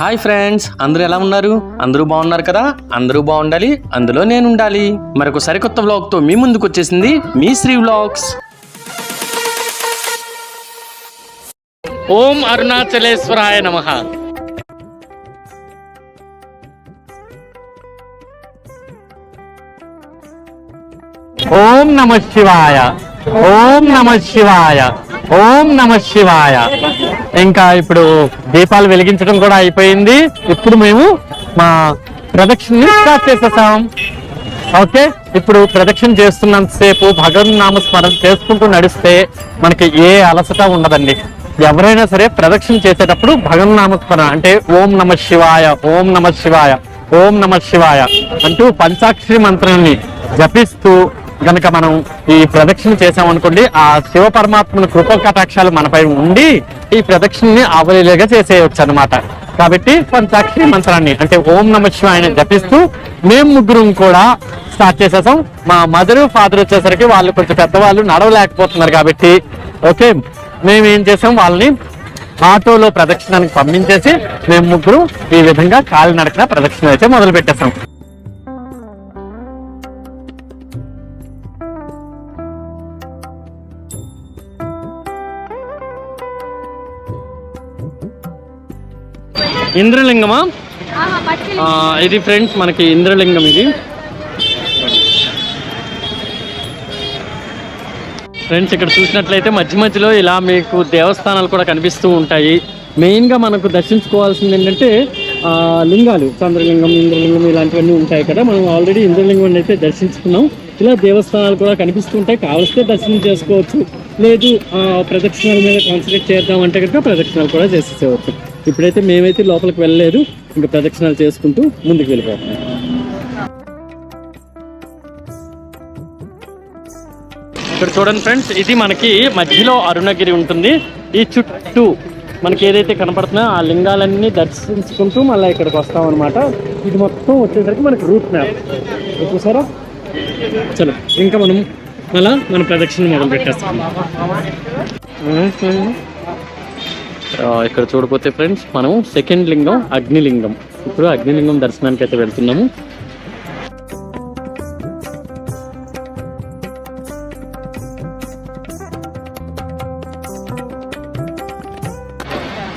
Hi friends అందరూ ఎలా ఉన్నారు? అందరూ బాగున్నారు కదా? అందరూ బాగుండాలి అందులో నేను ఉండాలి మరొక సరికొత్త వ్లాగ్తో మీ ముందుకు వచ్చేసింది మీ శ్రీ వ్లాగ్స్ ఓం అరుణాచలేశ్వరాయ నమః. ఓం నమ శివాయ. ఓం నమ శివాయ. ఓం నమ శివాయ. ఇంకా ఇప్పుడు దీపాలు వెలిగించడం కూడా అయిపోయింది. ఇప్పుడు మేము మా ప్రదక్షిణని స్టార్ట్ చేసేసాం. ఓకే? ఇప్పుడు ప్రదక్షిణ చేస్తున్నంతసేపు భగవన్ నామ స్మరణ చేసుకుంటూ నడిస్తే మనకి ఏ అలసట ఉండదండి. ఎవరైనా సరే ప్రదక్షిణ చేసేటప్పుడు భగవన్ నామస్మరణ అంటే ఓం నమ శివాయ ఓం నమ శివాయ ఓం నమ శివాయ అంటూ పంచాక్షరి మంత్రాన్ని జపిస్తూ కనుక మనం ఈ ప్రదక్షిణ చేసామనుకోండి ఆ శివ పరమాత్మను కృప కటాక్షాలు మనపై ఉండి ఈ ప్రదక్షిణని అవలీలుగా చేసేయచ్చు అనమాట కాబట్టి పంచాక్షరి మంత్రాన్ని అంటే ఓం నమ శివాయని జపిస్తూ మేము ముగ్గురం కూడా స్టార్ట్ చేసేసాం. మా మదర్ ఫాదర్ వచ్చేసరికి వాళ్ళు కొంచెం పెద్దవాళ్ళు నడవలేకపోతున్నారు కాబట్టి ఓకే మేము ఏం చేసాం వాళ్ళని ఆటోలో ప్రదక్షిణానికి పంపించేసి మేము ముగ్గురు ఈ విధంగా కాలినడకన ప్రదక్షిణ అయితే మొదలు పెట్టేసాం ఇంద్రలింగమా? ఇది ఫ్రెండ్స్ మనకి ఇంద్రలింగం ఇది. ఫ్రెండ్స్ ఇక్కడ చూసినట్లయితే మధ్య మధ్యలో ఇలా మీకు దేవస్థానాలు కూడా కనిపిస్తూ ఉంటాయి. మెయిన్గా మనకు దర్శించుకోవాల్సింది ఏంటంటే లింగాలు చంద్రలింగం ఇంద్రలింగం ఇలాంటివన్నీ ఉంటాయి కదా. మనం ఆల్రెడీ ఇంద్రలింగం అయితే దర్శించుకున్నాం. ఇలా దేవస్థానాలు కూడా కనిపిస్తూ ఉంటాయి. కావలిస్తే దర్శనం చేసుకోవచ్చు. లేదు ప్రదక్షిణాల మీద కాన్సన్ట్రేట్ చేద్దాం అంటే కనుక ప్రదక్షిణాలు కూడా చేసేసేవచ్చు. ఇప్పుడైతే మేమైతే లోపలికి వెళ్ళలేదు. ఇంకా ప్రదక్షిణాలు చేసుకుంటూ ముందుకు వెళ్ళిపోతున్నాం ఇక్కడ చూడండి ఫ్రెండ్స్ ఇది మనకి మధ్యలో అరుణగిరి ఉంటుంది. ఈ చుట్టూ మనకి ఏదైతే కనపడుతుందో ఆ లింగాలన్నీ దర్శించుకుంటూ మళ్ళీ ఇక్కడికి వస్తాం అనమాట ఇది మొత్తం వచ్చేసరికి మనకి రూట్ మ్యాప్. చూసారా? చలో ఇంకా మనం అలా మన ప్రదక్షిణ మొదలు పెట్టేస్తాం ఇక్కడ చూడపోతే ఫ్రెండ్స్ మనం సెకండ్ లింగం అగ్నిలింగం. ఇప్పుడు అగ్నిలింగం దర్శనానికి అయితే వెళ్తున్నాము.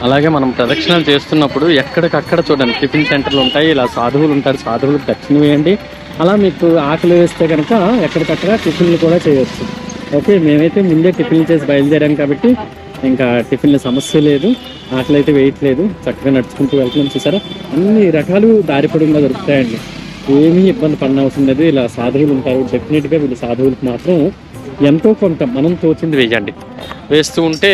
అలాగే మనం ప్రదక్షిణలు చేస్తున్నప్పుడు ఎక్కడికక్కడ చూడండి టిఫిన్ సెంటర్లు ఉంటాయి ఇలా సాధువులు ఉంటారు సాధువులకు దక్షిణ వేయండి. అలా మీకు ఆకలి వేస్తే కనుక ఎక్కడికక్కడ టిఫిన్లు కూడా చేయొచ్చు. ఓకే మేమైతే ముందే టిఫిన్లు చేసి బయలుదేరాం కాబట్టి ఇంకా టిఫిన్ల సమస్య లేదు ఆకలి అయితే వేయట్లేదు. చక్కగా నడుచుకుంటూ వెళ్తున్నాం చూసారా? అన్ని రకాలు దారి పొడుగుగా దొరుకుతాయండి. ఏమీ ఇబ్బంది పడిన అవసరం లేదు. ఇలా సాధువులు ఉంటారు. డెఫినెట్గా వీళ్ళు సాధువులకు మాత్రం ఎంతో కొంత మనం తోచింది వేయండి వేస్తూ ఉంటే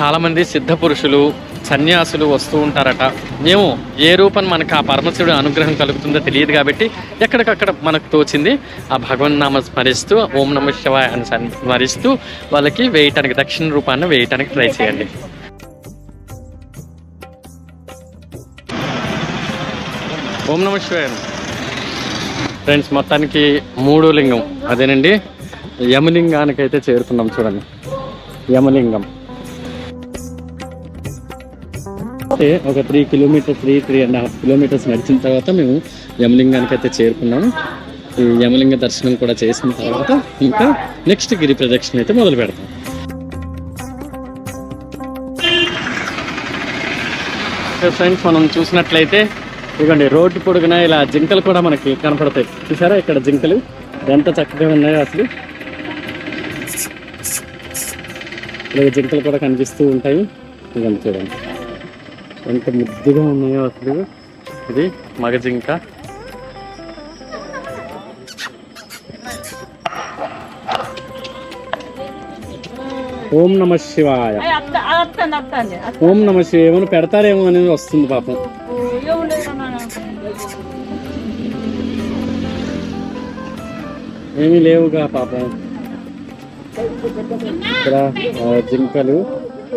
చాలామంది సిద్ధ పురుషులు సన్యాసులు వస్తూ ఉంటారట. మేము ఏ రూపం మనకు ఆ పరమశివుడి అనుగ్రహం కలుగుతుందో తెలియదు కాబట్టి ఎక్కడికక్కడ మనకు తోచింది. ఆ భగవన్ నామ స్మరిస్తూ ఓం నమ శివాయ అని సన్- స్మరిస్తూ వాళ్ళకి వేయటానికి దక్షిణ రూపాన్ని వేయటానికి ట్రై చేయండి. ఓం నమ శివాయ. ఫ్రెండ్స్ మొత్తానికి మూడు లింగం. అదేనండి యమలింగానికి అయితే చేరుకున్నాం చూడండి. యమలింగం. అంటే ఒక three kilometre three three and half kilometres నడిచిన తర్వాత మేము యమలింగానికి అయితే చేరుకున్నాము. ఈ యమలింగ దర్శనం కూడా చేసిన తర్వాత ఇంకా నెక్స్ట్ గిరి ప్రదక్షిణ అయితే మొదలు పెడతాం. ఫ్రెండ్స్ మనం చూసినట్లయితే ఇదిగోండి రోడ్డు పొడుగున ఇలా జింకలు కూడా మనకి కనపడతాయి. చూసారా ఇక్కడ జింకలు? ఎంత చక్కగా ఉన్నాయో అసలు. ఇలా జింకలు కూడా కనిపిస్తూ ఉంటాయి. ఇదంతా చూడండి. ఎంత ముద్దుగా ఉన్నాయో అసలు. ఇది మగ జింక ఓం నమ శివాయ. ఓం నమ శివాయ. ఏమైనా పెడతారేమో అనేది వస్తుంది పాపం. ఏమీ లేవుగా పాపం. ఇక్కడ జింకలు.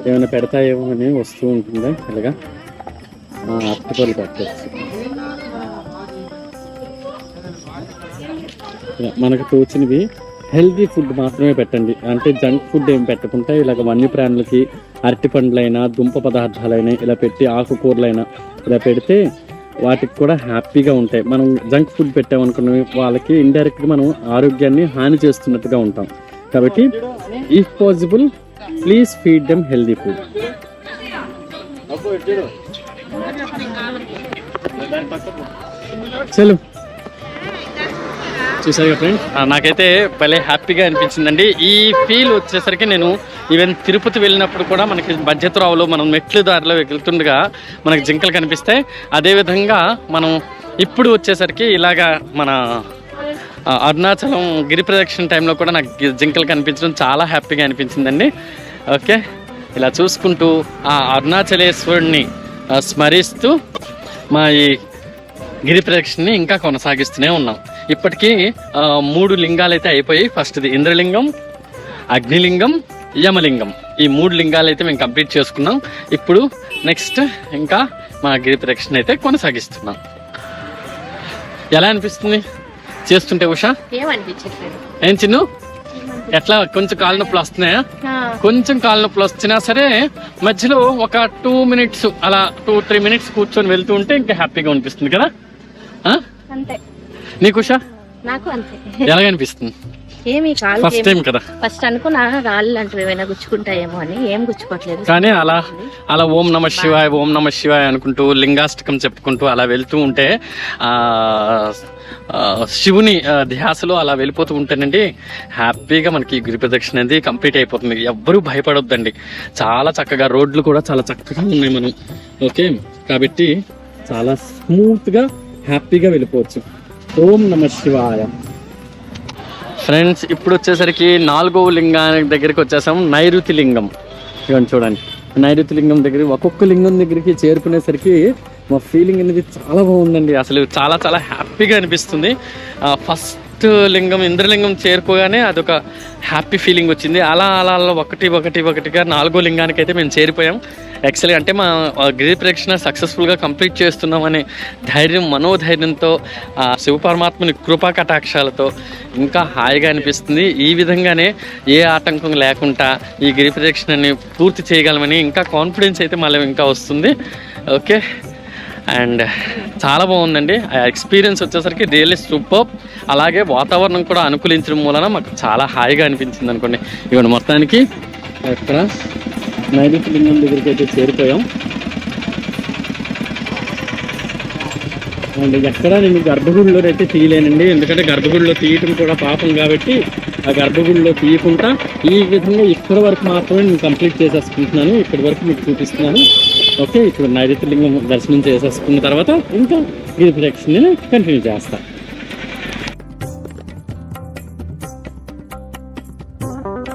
ఏమైనా పెడతాయేమో అని వస్తూ ఉంటుందా ఇలాగా అరటిపళ్ళు పెట్టచ్చు. మనకు తోచినవి హెల్తీ ఫుడ్ మాత్రమే పెట్టండి. అంటే జంక్ ఫుడ్ ఏం పెట్టకుండా ఇలాగ వన్యప్రాణులకి అరటిపండ్లైనా అరటి పండ్లైనా దుంప పదార్థాలైనా ఇలా పెట్టి ఆకుకూరలైనా ఇలా పెడితే వాటికి కూడా హ్యాపీగా ఉంటాయి. మనం జంక్ ఫుడ్ పెట్టామనుకున్న వాళ్ళకి ఇండైరెక్ట్గా మనం ఆరోగ్యాన్ని హాని చేస్తున్నట్టుగా ఉంటాం. కాబట్టి if possible please feed them healthy food చలో చూసారుగా ఫ్రెండ్ నాకైతే భలే హ్యాపీగా అనిపించిందండి. ఈ ఫీల్ వచ్చేసరికి నేను ఈవెన్ తిరుపతి వెళ్ళినప్పుడు కూడా మనకి మధ్యత్రోవలో మనం మెట్లు దారిలో వెళ్తుండగా మనకి జింకలు కనిపిస్తాయి. అదేవిధంగా మనం ఇప్పుడు వచ్చేసరికి ఇలాగా మన అరుణాచలం గిరి ప్రదక్షిణ టైంలో కూడా నాకు జింకలు కనిపించడం చాలా హ్యాపీగా అనిపించిందండి. ఓకే ఇలా చూసుకుంటూ ఆ అరుణాచలేశ్వరుడిని స్మరిస్తూ మా ఈ గిరి ప్రదక్షిణని ఇంకా కొనసాగిస్తూనే ఉన్నాం. ఇప్పటికీ మూడు లింగాలు అయితే అయిపోయాయి. ఫస్ట్ది ఇంద్రలింగం అగ్నిలింగం యమలింగం. ఈ మూడు లింగాలు అయితే మేము కంప్లీట్ చేసుకున్నాం. ఇప్పుడు నెక్స్ట్ ఇంకా మా గిరి ప్రదక్షిణ అయితే కొనసాగిస్తున్నాం. ఎలా అనిపిస్తుంది? చేస్తుంటే ఉషా? ఏం చిన్ను? ఎట్లా? కొంచెం కాళ్ళ నొప్పులు వస్తున్నాయా? కొంచెం కాళ్ళ నొప్పులు వచ్చినా సరే మధ్యలో ఒక టూ మినిట్స్ అలా టూ త్రీ మినిట్స్ కూర్చొని వెళ్తూ ఉంటే ఇంకా హ్యాపీగా అనిపిస్తుంది కదా? నీకు ఉషా? నాకు అంతే. ఎలాగ అనిపిస్తుంది ఏమి కాలు ఫస్ట్ టైం కదా? ఫస్ట్ అనుకున్నా రాళ్ళు లాంటివి ఏమైనా గుచ్చుకుంటాయేమో అని ఏం గుచ్చుకోవట్లేదు. కానీ అలా అలా ఓం నమ శివాయ ఓం నమ శివాయ అనుకుంటూ లింగాష్టకం చెప్పుకుంటూ అలా వెళ్తూ ఉంటే ఆ, శివుని ధ్యాసలో అలా వెళ్ళిపోతూ ఉంటానండి హ్యాపీగా మనకి గురి ప్రదక్షిణ అనేది కంప్లీట్ అయిపోతుంది. ఎవ్వరూ భయపడొద్దండి. చాలా చక్కగా రోడ్లు కూడా చాలా చక్కగా ఉన్నాయి మనం. ఓకే? కాబట్టి చాలా స్మూత్గా హ్యాపీగా వెళ్ళిపోవచ్చు. ఓం నమ శివాయ. ఫ్రెండ్స్ ఇప్పుడు వచ్చేసరికి నాలుగో లింగానికి దగ్గరికి వచ్చేసాం. నైరుతి లింగం. ఇవన్నీ చూడండి. నైరుతి లింగం దగ్గర ఒక్కొక్క లింగం దగ్గరికి చేరుకునేసరికి మా ఫీలింగ్ అనేది చాలా బాగుందండి. అసలు చాలా చాలా హ్యాపీగా అనిపిస్తుంది. ఫస్ట్ లింగం ఇంద్రలింగం చేరుకోగానే అదొక హ్యాపీ ఫీలింగ్ వచ్చింది. అలా అలా అలా ఒకటి ఒకటి ఒకటిగా నాలుగో లింగానికి అయితే మేము చేరిపోయాం. యాక్చువల్లీ అంటే మా గిరి ప్రదక్షిణ సక్సెస్ఫుల్గా కంప్లీట్ చేస్తున్నామనే ధైర్యం మనోధైర్యంతో ఆ శివ పరమాత్మని కృపా కటాక్షాలతో ఇంకా హాయిగా అనిపిస్తుంది. ఈ విధంగానే ఏ ఆటంకం లేకుండా ఈ గిరి ప్రదక్షిణని పూర్తి చేయగలమని ఇంకా కాన్ఫిడెన్స్ అయితే మళ్ళీ ఇంకా వస్తుంది. ఓకే అండ్ చాలా బాగుందండి. ఆ ఎక్స్పీరియన్స్ వచ్చేసరికి రియల్లీ సూపర్. అలాగే వాతావరణం కూడా అనుకూలించడం మూలన మాకు చాలా హాయిగా అనిపించింది అనుకోండి. ఇవన్నీ మొత్తానికి ఇక్కడ నైరుతి లింగం దగ్గరికి అయితే చేరిపోయాం. అండ్ ఎక్కడ నేను గర్భగుడిలో అయితే తీయలేనండి. ఎందుకంటే గర్భగుడిలో తీయటం కూడా పాపం కాబట్టి ఆ గర్భగుడిలో తీయకుండా ఈ విధంగా ఇక్కడి వరకు మాత్రమే నేను కంప్లీట్ చేసేసుకుంటున్నాను. ఇక్కడి వరకు మీకు చూపిస్తున్నాను. ఓకే ఇప్పుడు నైరుతి లింగం దర్శనం చేసేసుకున్న తర్వాత ఇంకా గిరి ప్రదక్షిణని కంటిన్యూ చేస్తా.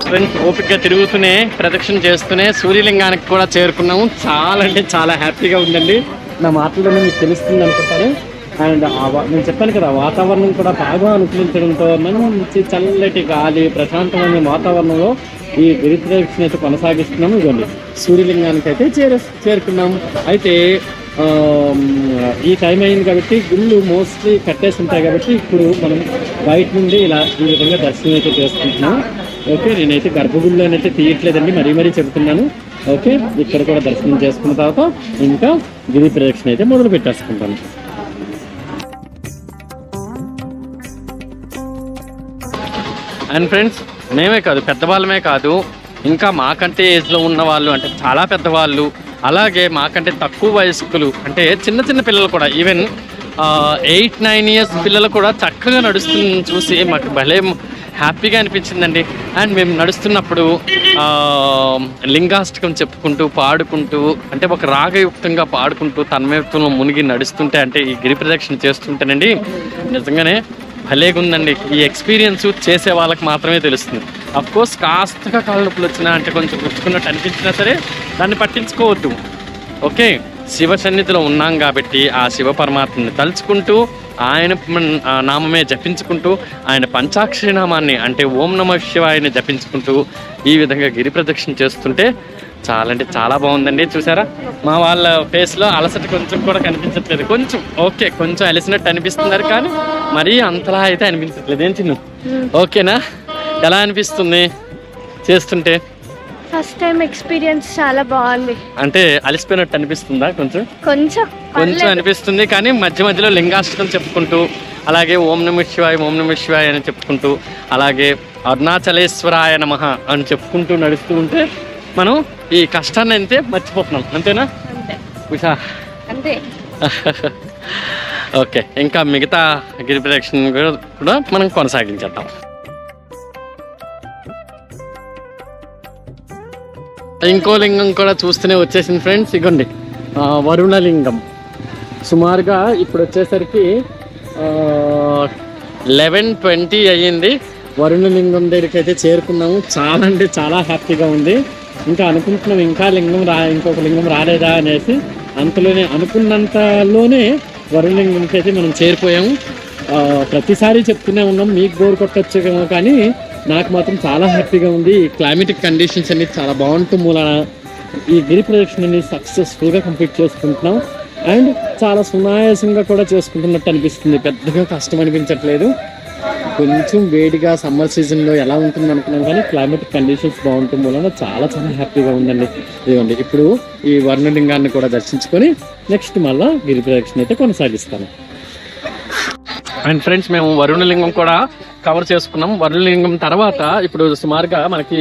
ఫ్రెండ్స్ ఓపికగా తిరుగుతూనే ప్రదక్షిణ చేస్తూనే సూర్యలింగానికి కూడా చేరుకున్నాము. చాలా అంటే చాలా హ్యాపీగా ఉందండి. నా మాటల్లోనే మీకు తెలుస్తుంది అనుకుంటాను. అండ్ నేను చెప్పాను కదా వాతావరణం కూడా బాగా అనుకూలించడంతో మంచి చల్లటి గాలి ప్రశాంతమైన వాతావరణంలో ఈ గిరి అయితే కొనసాగిస్తున్నాము. ఇవ్వండి సూర్యలింగానికి అయితే చేరే చేరుకున్నాము. అయితే ఈ టైం అయింది కాబట్టి గుళ్ళు మోస్ట్లీ కట్టేసి ఉంటాయి కాబట్టి ఇప్పుడు మనం బయట నుండి ఇలా ఈ విధంగా దర్శనం అయితే చేసుకుంటున్నాం ఓకే నేనైతే గర్భగుడిలోనైతే తీయట్లేదండి మరీ మరీ చెబుతున్నాను. ఓకే ఇక్కడ కూడా దర్శనం చేసుకున్న తర్వాత ఇంకా గిరి ప్రదక్షిణ అయితే మొదలు పెట్టేసుకుంటాను. అండ్ ఫ్రెండ్స్ మేమే కాదు పెద్దవాళ్ళమే కాదు. ఇంకా మాకంటే ఏజ్లో ఉన్న వాళ్ళు అంటే చాలా పెద్దవాళ్ళు అలాగే మాకంటే తక్కువ వయస్కులు అంటే చిన్న చిన్న పిల్లలు కూడా ఈవెన్ ఎయిట్ నైన్ ఇయర్స్ పిల్లలు కూడా చక్కగా నడుస్తుంది చూసి మాకు భలే హ్యాపీగా అనిపించిందండి. అండ్ మేము నడుస్తున్నప్పుడు లింగాష్టకం చెప్పుకుంటూ పాడుకుంటూ అంటే ఒక రాగయుక్తంగా పాడుకుంటూ తన్మయత్వంలో మునిగి నడుస్తుంటే అంటే ఈ గిరి ప్రదక్షిణ చేస్తుంటేనండి నిజంగానే భలేగుందండి. ఈ ఎక్స్పీరియన్స్ చేసే వాళ్ళకి మాత్రమే తెలుస్తుంది. అఫ్కోర్స్ కాస్తగా కాళ్ళ నొప్పులు వచ్చినా అంటే కొంచెం గుర్తుకున్నట్టు అనిపించినా సరే దాన్ని పట్టించుకోవద్దు. ఓకే? శివ సన్నిధిలో ఉన్నాం కాబట్టి ఆ శివ పరమాత్మని తలుచుకుంటూ ఆయన నామమే జపించుకుంటూ ఆయన పంచాక్షరి నామాన్ని అంటే ఓం నమ శివాయని జపించుకుంటూ ఈ విధంగా గిరి ప్రదక్షిణ చేస్తుంటే చాలా అంటే చాలా బాగుందండి చూసారా? మా వాళ్ళ ఫేస్లో అలసట కొంచెం కూడా కనిపించట్లేదు. కొంచెం ఓకే కొంచెం అలసినట్టు అనిపిస్తున్నారు కానీ మరీ అంతలా అయితే అనిపించట్లేదు. ఏం చిన్ను ఓకేనా? ఎలా అనిపిస్తుంది చేస్తుంటే? ఫస్ట్ టైం ఎక్స్పీరియన్స్ చాలా బాగుంది. అంటే అలసిపోయినట్టు అనిపిస్తుందా కొంచెం? కొంచెం కొంచెం. అనిపిస్తుంది కానీ మధ్య మధ్యలో లింగాష్టకం చెప్పుకుంటూ అలాగే ఓం నమ శివాయ ఓం నమ శివాయ అని చెప్పుకుంటూ అలాగే అరుణాచలేశ్వరాయ నమ అని చెప్పుకుంటూ నడుస్తూ ఉంటే మనం ఈ కష్టాన్ని అంతే మర్చిపోతున్నాం. అంతేనా? అంతే. ఉషా. అంతే. ఓకే ఇంకా మిగతా గిరి ప్రదక్షిణ కూడా మనం కొనసాగించేద్దాం. ఇంకో లింగం కూడా చూస్తూనే వచ్చేసింది ఫ్రెండ్స్ ఇగోండి. ఆ, వరుణ లింగం సుమారుగా ఇప్పుడు వచ్చేసరికి లెవెన్ ట్వంటీ అయ్యింది. వరుణ లింగం దగ్గరికి అయితే చేరుకున్నాము. చాలా అంటే చాలా హ్యాపీగా ఉంది. ఇంకా అనుకుంటున్నాం ఇంకా లింగం రా ఇంకొక లింగం రాలేదా అనేసి అంతలోనే అనుకున్నంతలోనే వరుణలింగంకి అయితే మనం చేరిపోయాము ప్రతిసారి చెప్తూనే ఉన్నాం మీకు బోర్ కొట్టొచ్చేమో కానీ నాకు మాత్రం చాలా హ్యాపీగా ఉంది. ఈ క్లైమేటిక్ కండిషన్స్ అనేది చాలా బాగుంటుంది మూలన ఈ గిరి ప్రదక్షిణని సక్సెస్ఫుల్గా కంప్లీట్ చేసుకుంటున్నాం. అండ్ చాలా సునాయాసంగా కూడా చేసుకుంటున్నట్టు అనిపిస్తుంది. పెద్దగా కష్టం అనిపించట్లేదు. కొంచెం వేడిగా సమ్మర్ సీజన్లో ఎలా ఉంటుంది అనుకున్నాం కానీ క్లైమేట్ కండిషన్స్ బాగుంటుంది వలన చాలా చాలా హ్యాపీగా ఉందండి. ఇదిగోండి ఇప్పుడు ఈ వర్ణలింగాన్ని కూడా దర్శించుకొని నెక్స్ట్ మళ్ళా గిరి ప్రదక్షిణ అయితే కొనసాగిస్తాను. అండ్ ఫ్రెండ్స్ మేము వరుణలింగం కూడా కవర్ చేసుకున్నాం. వరుణలింగం తర్వాత ఇప్పుడు సుమారుగా మనకి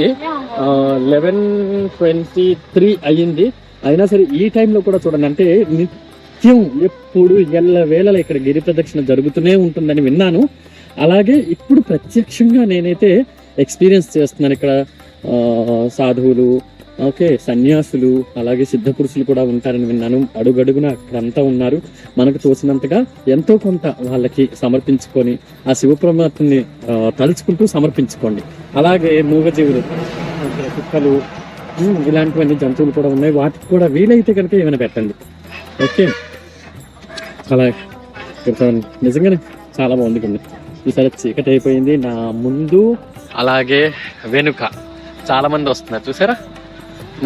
లెవెన్ ట్వంటీ త్రీ అయ్యింది. అయినా సరే ఈ టైంలో కూడా చూడండి అంటే నిత్యం ఎప్పుడు ఎల్ల వేళల ఇక్కడ గిరి ప్రదక్షిణ జరుగుతూనే ఉంటుందని విన్నాను. అలాగే ఇప్పుడు ప్రత్యక్షంగా నేనైతే ఎక్స్పీరియన్స్ చేస్తున్నాను ఇక్కడ సాధువులు ఓకే సన్యాసులు అలాగే సిద్ధ పురుషులు కూడా ఉంటారని విన్నాను. అడుగడుగున అక్కడంతా ఉన్నారు. మనకు తోచినంతగా ఎంతో కొంత వాళ్ళకి సమర్పించుకొని ఆ శివ పరమాత్మని తలుచుకుంటూ సమర్పించుకోండి. అలాగే మూగజీవులు కుక్కలు ఇలాంటివన్నీ జంతువులు కూడా ఉన్నాయి. వాటికి కూడా వీలైతే కనుక ఏమైనా పెట్టండి. ఓకే. అలా నిజంగానే చాలా బాగుంది కొన్ని ఈసారి చీకటి అయిపోయింది. నా ముందు అలాగే వెనుక చాలా మంది వస్తున్నారు. చూసారా?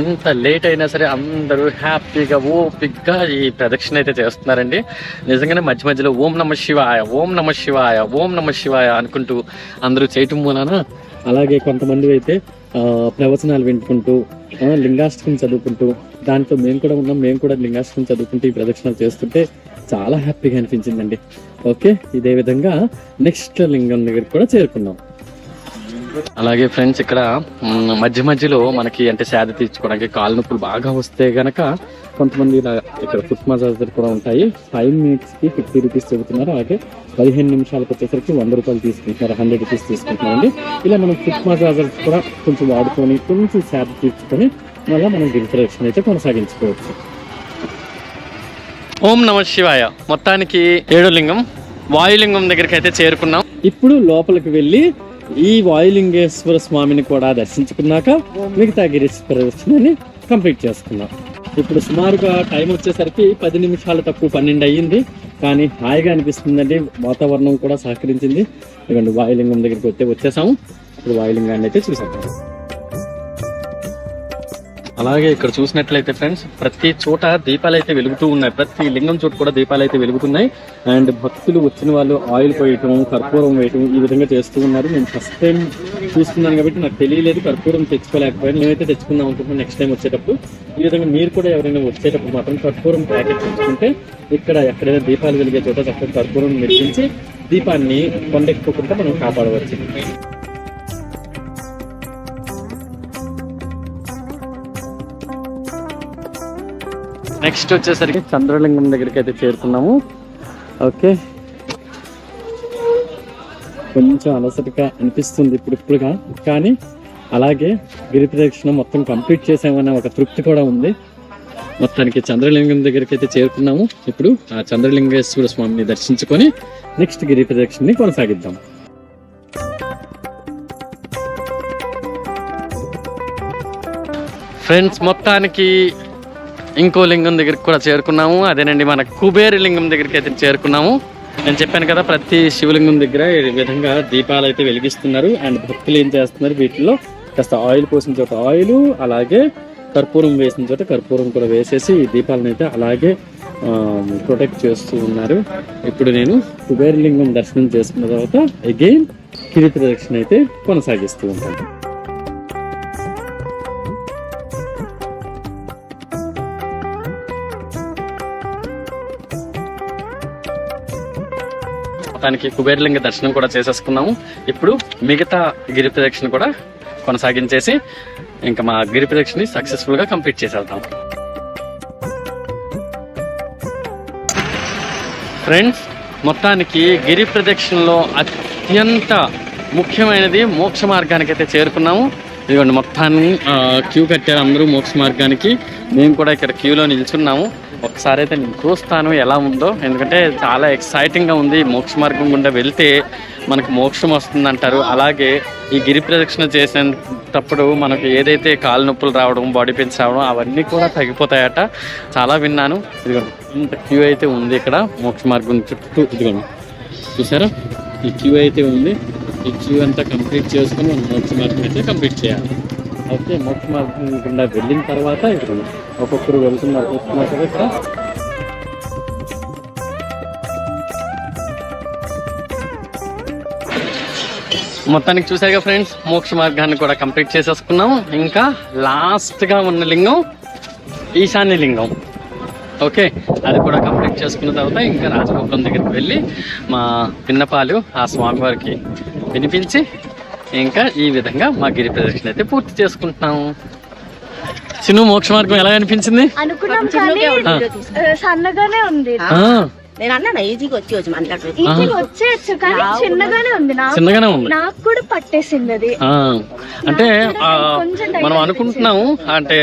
ఇంత లేట్ అయినా సరే అందరూ హ్యాపీగా ఓపిక్గా ఈ ప్రదక్షిణ అయితే చేస్తున్నారండి. నిజంగానే మధ్య మధ్యలో ఓం నమ శివాయ ఓం నమ శివాయ ఓం నమ శివాయ అనుకుంటూ అందరూ చేయటం మూలన అలాగే కొంతమంది అయితే ప్రవచనాలు వింటుకుంటూ ఆ, లింగాష్టకం చదువుకుంటూ దాంట్లో మేము కూడా ఉన్నాం. మేము కూడా లింగాష్టకం చదువుకుంటూ ఈ ప్రదక్షిణలు చేస్తుంటే చాలా హ్యాపీగా అనిపించిందండి. ఓకే ఇదే విధంగా నెక్స్ట్ లింగం దగ్గర కూడా చేరుకున్నాం అలాగే ఫ్రెండ్స్ ఇక్కడ మధ్య మధ్యలో మనకి అంటే సేద తీర్చుకోవడానికి కాలు నొప్పులు బాగా వస్తే గనక కొంతమంది ఇలా ఇక్కడ ఫుట్ మసాజర్ కూడా ఉంటాయి. ఫైవ్ మినిట్స్కి ఫిఫ్టీ రూపీస్ చెబుతున్నారు. అలాగే పదిహేను నిమిషాలకు వచ్చేసరికి వంద రూపాయలు తీసుకుంటున్నారు. హండ్రెడ్ రూపీస్ తీసుకుంటున్నారండి ఇలా మనం ఫుట్ మసాజర్స్ కూడా కొంచెం వాడుకొని కొంచెం సేద తీర్చుకొని మళ్ళీ మనం గిరి అయితే కొనసాగించుకోవచ్చు. ఓం నమ శివాయ. మొత్తానికి ఏడో లింగం వాయులింగం దగ్గరికి అయితే చేరుకున్నాం. ఇప్పుడు లోపలికి వెళ్ళి ఈ వాయులింగేశ్వర స్వామిని కూడా దర్శించుకున్నాక మిగతా గిరి ప్రదర్శనని కంప్లీట్ చేసుకున్నాం. ఇప్పుడు సుమారుగా టైం వచ్చేసరికి పది నిమిషాలు తక్కువ పన్నెండు అయ్యింది. కానీ హాయిగా అనిపిస్తుందండి. వాతావరణం కూడా సహకరించింది. ఇవ్వండి వాయులింగం దగ్గరికి వచ్చే వచ్చేసాము. ఇప్పుడు వాయులింగాన్ని అయితే చూసాం అలాగే ఇక్కడ చూసినట్లయితే ఫ్రెండ్స్ ప్రతి చోట దీపాలు అయితే వెలుగుతూ ఉన్నాయి. ప్రతి లింగం చోట కూడా దీపాలు అయితే వెలుగుతున్నాయి. అండ్ భక్తులు వచ్చిన వాళ్ళు ఆయిల్ పోయటం కర్పూరం వేయటం ఈ విధంగా చేస్తూ ఉన్నారు. నేను ఫస్ట్ టైం చూస్తున్నాను కాబట్టి నాకు తెలియలేదు. కర్పూరం తెచ్చుకోలేకపోయాను. నేనైతే తెచ్చుకుందాం అనుకుంటున్నాను నెక్స్ట్ టైం వచ్చేటప్పుడు. ఈ విధంగా మీరు కూడా ఎవరైనా వచ్చేటప్పుడు మాత్రం కర్పూరం ప్యాకెట్ తెచ్చుకుంటే ఇక్కడ ఎక్కడైనా దీపాలు వెలిగే చోట చక్కగా కర్పూరం మెచ్చించి దీపాన్ని కొండెక్కకుండా మనం కాపాడవచ్చు. నెక్స్ట్ వచ్చేసరికి చంద్రలింగం దగ్గరికి అయితే చేరుకున్నాము ఓకే. కొంచెం అలసటగా అనిపిస్తుంది ఇప్పుడు ఇప్పుడుగా. కానీ అలాగే గిరి ప్రదక్షిణ మొత్తం కంప్లీట్ చేసామన్న ఒక తృప్తి కూడా ఉంది. మొత్తానికి చంద్రలింగం దగ్గరికి అయితే చేరుకున్నాము. ఇప్పుడు ఆ చంద్రలింగేశ్వర స్వామిని దర్శించుకొని నెక్స్ట్ గిరి ప్రదక్షిణని కొనసాగిద్దాం. ఫ్రెండ్స్ మొత్తానికి ఇంకో లింగం దగ్గరికి కూడా చేరుకున్నాము. అదేనండి మన కుబేరు లింగం దగ్గరికి అయితే చేరుకున్నాము. నేను చెప్పాను కదా ప్రతి శివలింగం దగ్గర ఈ విధంగా దీపాలు అయితే వెలిగిస్తున్నారు. అండ్ భక్తులు ఏం చేస్తున్నారు వీటిలో కాస్త ఆయిల్ పోసిన చోట ఆయిల్ అలాగే కర్పూరం వేసిన చోట కర్పూరం కూడా వేసేసి ఈ దీపాలను అయితే అలాగే ప్రొటెక్ట్ చేస్తూ ఉన్నారు. ఇప్పుడు నేను కుబేరలింగం దర్శనం చేసుకున్న తర్వాత అగైన్ కిరీట దక్షిణ అయితే కొనసాగిస్తూ ఉంటాను. మొత్తానికి కుబేరలింగ దర్శనం కూడా చేసేసుకున్నాము. ఇప్పుడు మిగతా గిరి ప్రదక్షిణ కూడా కొనసాగించేసి ఇంకా మా గిరి ప్రదక్షిణ సక్సెస్ఫుల్గా కంప్లీట్ చేసేద్దాం. ఫ్రెండ్స్ మొత్తానికి గిరి ప్రదక్షిణలో అత్యంత ముఖ్యమైనది మోక్ష మార్గానికి అయితే చేరుకున్నాము. ఇదిగోండి మొత్తాన్ని క్యూ కట్టారు అందరూ మోక్ష మార్గానికి. మేము కూడా ఇక్కడ క్యూలో నిల్చున్నాము. ఒకసారి అయితే నేను చూస్తాను ఎలా ఉందో. ఎందుకంటే చాలా ఎక్సైటింగ్గా ఉంది. మోక్ష మార్గం గుండా వెళ్తే మనకు మోక్షం వస్తుంది అంటారు. అలాగే ఈ గిరి ప్రదక్షిణ చేసేటప్పుడు మనకు ఏదైతే కాలు నొప్పులు రావడం బాడీ పెయిన్స్ రావడం అవన్నీ కూడా తగ్గిపోతాయట. చాలా విన్నాను. ఇదిగోండి. ఇంత క్యూ అయితే ఉంది ఇక్కడ మోక్ష మార్గం చుట్టూ. ఇదిగోండి. చూసారా? ఈ క్యూ అయితే ఉంది. ఈ క్యూ అంతా కంప్లీట్ చేసుకుని మనం మోక్ష మార్గం అయితే కంప్లీట్ చేయాలి. ఓకే మోక్ష మార్గం గుండా వెళ్ళిన తర్వాత ఇప్పుడు ఒక్కొక్కరు వెళ్తున్నారు చూస్తున్నారు కదా ఇక్కడ. మొత్తానికి చూసారుగా ఫ్రెండ్స్ మోక్ష మార్గాన్ని కూడా కంప్లీట్ చేసేసుకున్నాం ఇంకా లాస్ట్గా ఉన్న లింగం ఈశాన్య లింగం. ఓకే అది కూడా కంప్లీట్ చేసుకున్న తర్వాత ఇంకా రాజగోపురం దగ్గరికి వెళ్ళి మా పిన్నపాలు ఆ స్వామివారికి వినిపించి ఇంకా ఈ విధంగా మా గిరి ప్రదక్షిణ అయితే పూర్తి చేసుకుంటున్నాము చిన్న మోక్ష మార్గం ఎలా అనిపించింది? అనుకున్నాం కానీ సన్నగానే ఉంది. ఆ, నేను అన్నా ఈజీగా వచ్చి వచ్చి వచ్చేయచ్చు కానీ చిన్నగానే ఉంది. నాకు చిన్నగానే ఉంది. నాకు కూడా పట్టేసింది అది. ఆ, అంటే మనం అనుకుంటున్నాము అంటే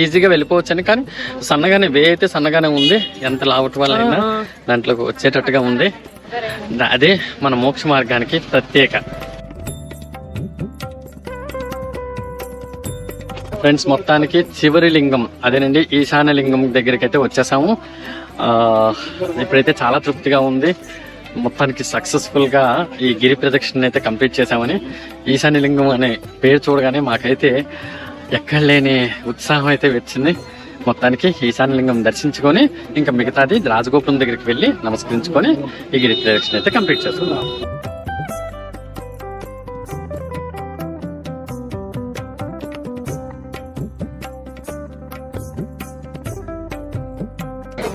ఈజీగా వెళ్ళిపోవచ్చు అని కానీ సన్నగానే వే అయితే సన్నగానే ఉంది. ఎంత లావటి వల్ల అయినా దాంట్లోకి వచ్చేటట్టుగా ఉంది. అదే మన మోక్ష మార్గానికి ప్రత్యేక. ఫ్రెండ్స్ మొత్తానికి చివరి లింగం అదేనండి ఈశాన్య లింగం దగ్గరికి అయితే వచ్చేసాము ఇప్పుడైతే చాలా తృప్తిగా ఉంది. మొత్తానికి సక్సెస్ఫుల్గా ఈ గిరి ప్రదక్షిణ అయితే కంప్లీట్ చేసామని ఈశాన్య లింగం అనే పేరు చూడగానే మాకైతే ఎక్కడ లేని ఉత్సాహం అయితే వచ్చింది. మొత్తానికి ఈశాన్య లింగం దర్శించుకొని ఇంకా మిగతాది రాజగోపురం దగ్గరికి వెళ్ళి నమస్కరించుకొని ఈ గిరి ప్రదక్షిణ అయితే కంప్లీట్ చేసుకున్నాం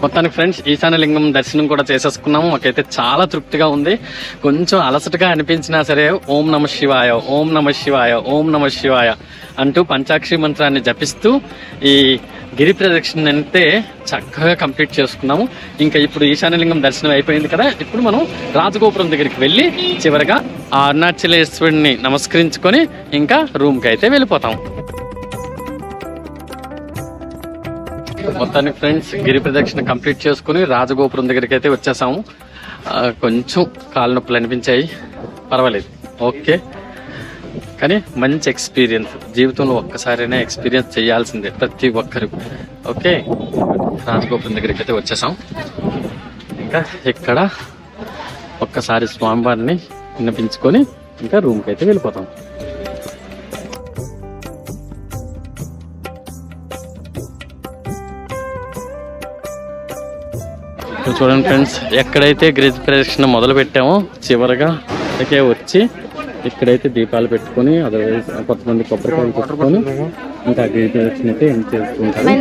మొత్తానికి ఫ్రెండ్స్ ఈశాన్య లింగం దర్శనం కూడా చేసేసుకున్నాము. మాకైతే చాలా తృప్తిగా ఉంది. కొంచెం అలసటగా అనిపించినా సరే ఓం నమ శివాయ ఓం నమ శివాయ ఓం నమ శివాయ అంటూ పంచాక్షి మంత్రాన్ని జపిస్తూ ఈ గిరి ప్రదక్షిణ అయితే చక్కగా కంప్లీట్ చేసుకున్నాము. ఇంకా ఇప్పుడు ఈశాన్యలింగం దర్శనం అయిపోయింది కదా ఇప్పుడు మనం రాజగోపురం దగ్గరికి వెళ్ళి చివరగా ఆ అరుణాచలేశ్వరుడిని నమస్కరించుకొని ఇంకా రూమ్కి అయితే వెళ్ళిపోతాము మొత్తానికి ఫ్రెండ్స్ గిరి ప్రదక్షిణ కంప్లీట్ చేసుకుని రాజగోపురం దగ్గరికి అయితే వచ్చేసాము. కొంచెం కాళ్ళ నొప్పులు అనిపించాయి. పర్వాలేదు. ఓకే. కానీ మంచి ఎక్స్పీరియన్స్. జీవితంలో ఒక్కసారైనా ఎక్స్పీరియన్స్ చేయాల్సిందే ప్రతి ఒక్కరు. ఓకే. రాజగోపురం దగ్గరికి అయితే వచ్చేసాం. ఇంకా ఇక్కడ ఒక్కసారి స్వామివారిని విన్నపించుకొని ఇంకా రూమ్కి అయితే వెళ్ళిపోతాం. ఇక్కడ చూడండి ఫ్రెండ్స్ ఎక్కడైతే గిరిజ ప్రదక్షిణ మొదలు పెట్టామో చివరిగా ఇక్కడికే వచ్చి ఇక్కడైతే దీపాలు పెట్టుకొని అదర్వైజ్ కొంతమంది కొబ్బరికాయలు పెట్టుకొని ఇంకా గిరి ప్రదక్షిణ అయితే ఏం చేసుకుంటారు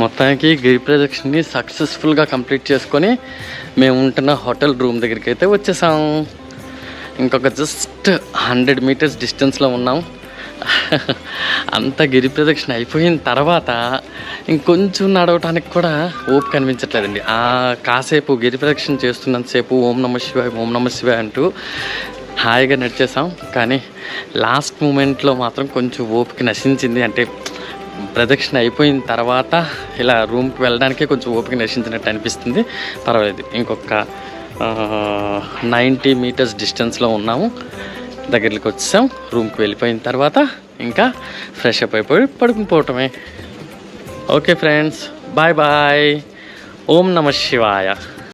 మొత్తానికి గిరి ప్రదక్షిణని సక్సెస్ఫుల్గా కంప్లీట్ చేసుకొని మేము ఉంటున్న హోటల్ రూమ్ దగ్గరికి అయితే వచ్చేసాం. ఇంకొక జస్ట్ హండ్రెడ్ మీటర్స్ డిస్టెన్స్లో ఉన్నాం. అంత గిరి ప్రదక్షిణ అయిపోయిన తర్వాత ఇంకొంచెం నడవటానికి కూడా ఓపిక కనిపించట్లేదండి ఆ కాసేపు గిరి ప్రదక్షిణ చేస్తున్నంతసేపు ఓం నమ శివాయ ఓం నమ శివాయ అంటూ హాయిగా నడిచేసాం కానీ లాస్ట్ మూమెంట్లో మాత్రం కొంచెం ఓపిక నశించింది. అంటే ప్రదక్షిణ అయిపోయిన తర్వాత ఇలా రూమ్కి వెళ్ళడానికే కొంచెం ఓపిక నశించినట్టు అనిపిస్తుంది. పర్వాలేదు. ఇంకొక నైంటీ మీటర్స్ డిస్టెన్స్లో ఉన్నాము. దగ్గరికి వచ్చాం. రూమ్కి వెళ్ళిపోయిన తర్వాత ఇంకా ఫ్రెష్ అప్ అయిపోయి పడుకుని పోవటమే. Okay friends bye bye. ఓం నమ శివాయ.